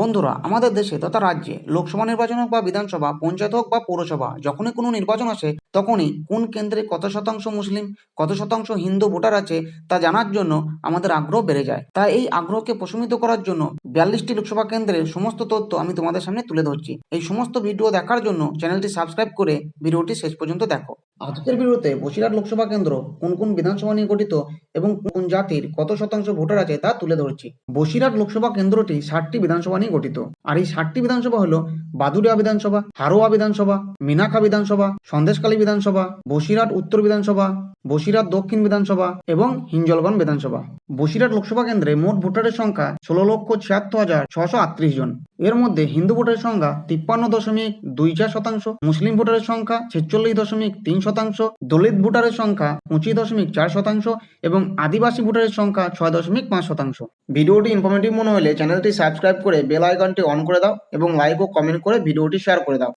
বন্ধুরা, আমাদের দেশে তথা রাজ্যে লোকসভা নির্বাচন হোক বা বিধানসভা, পঞ্চায়েত হোক বা পৌরসভা, যখনই কোনো নির্বাচন আসে, তখনই কোন কেন্দ্রে কত শতাংশ মুসলিম, কত শতাংশ হিন্দু ভোটার আছে তা জানার জন্য আমাদের আগ্রহ বেড়ে যায়। তাই এই আগ্রহকে প্রশমিত করার জন্য বিয়াল্লিশটি লোকসভা কেন্দ্রের সমস্ত তথ্য আমি তোমাদের সামনে তুলে ধরছি। এই সমস্ত ভিডিও দেখার জন্য চ্যানেলটি সাবস্ক্রাইব করে ভিডিওটি শেষ পর্যন্ত দেখো। আজকের ভিডিওতে বসিরহাট লোকসভা কেন্দ্র কোন কোন বিধানসভা নিয়ে গঠিত এবং কোন জাতির কত শতাংশ ভোটার আছে তা তুলে ধরছি। বসিরহাট লোকসভা কেন্দ্রটি ষাটটি বিধানসভা নিয়ে গঠিত। আর এই ষাটটি বিধানসভা হলো বাদুড়িয়া বিধানসভা, হারোয়া বিধানসভা মিনাখা বিধানসভা সন্দেশকালী বিধানসভা, বসিরহাট উত্তর বিধানসভা বসিরহাট দক্ষিণ বিধানসভা এবং হিঞ্জলগঞ্জ বিধানসভা। বসিরহাট লোকসভা কেন্দ্রে মোট ভোটারের সংখ্যা ষোলো লক্ষ ছিয়াত্তর হাজার ছশো আটত্রিশ জন। এর মধ্যে হিন্দু ভোটারের সংখ্যা তিপ্পান্ন দশমিক দুই চার শতাংশ, মুসলিম ভোটারের সংখ্যা ছেচল্লিশ দশমিক তিন শতাংশ, দলিত ভোটারের সংখ্যা পঁচিশ দশমিক চার শতাংশ এবং আদিবাসী ভোটারের সংখ্যা ছয় দশমিক পাঁচ শতাংশ। ভিডিওটি ইনফরমেটিভ মনে হলে চ্যানেলটি সাবস্ক্রাইব করে বেল আইকনটি অন করে দাও এবং লাইক ও কমেন্ট করে ভিডিওটি শেয়ার করে দাও।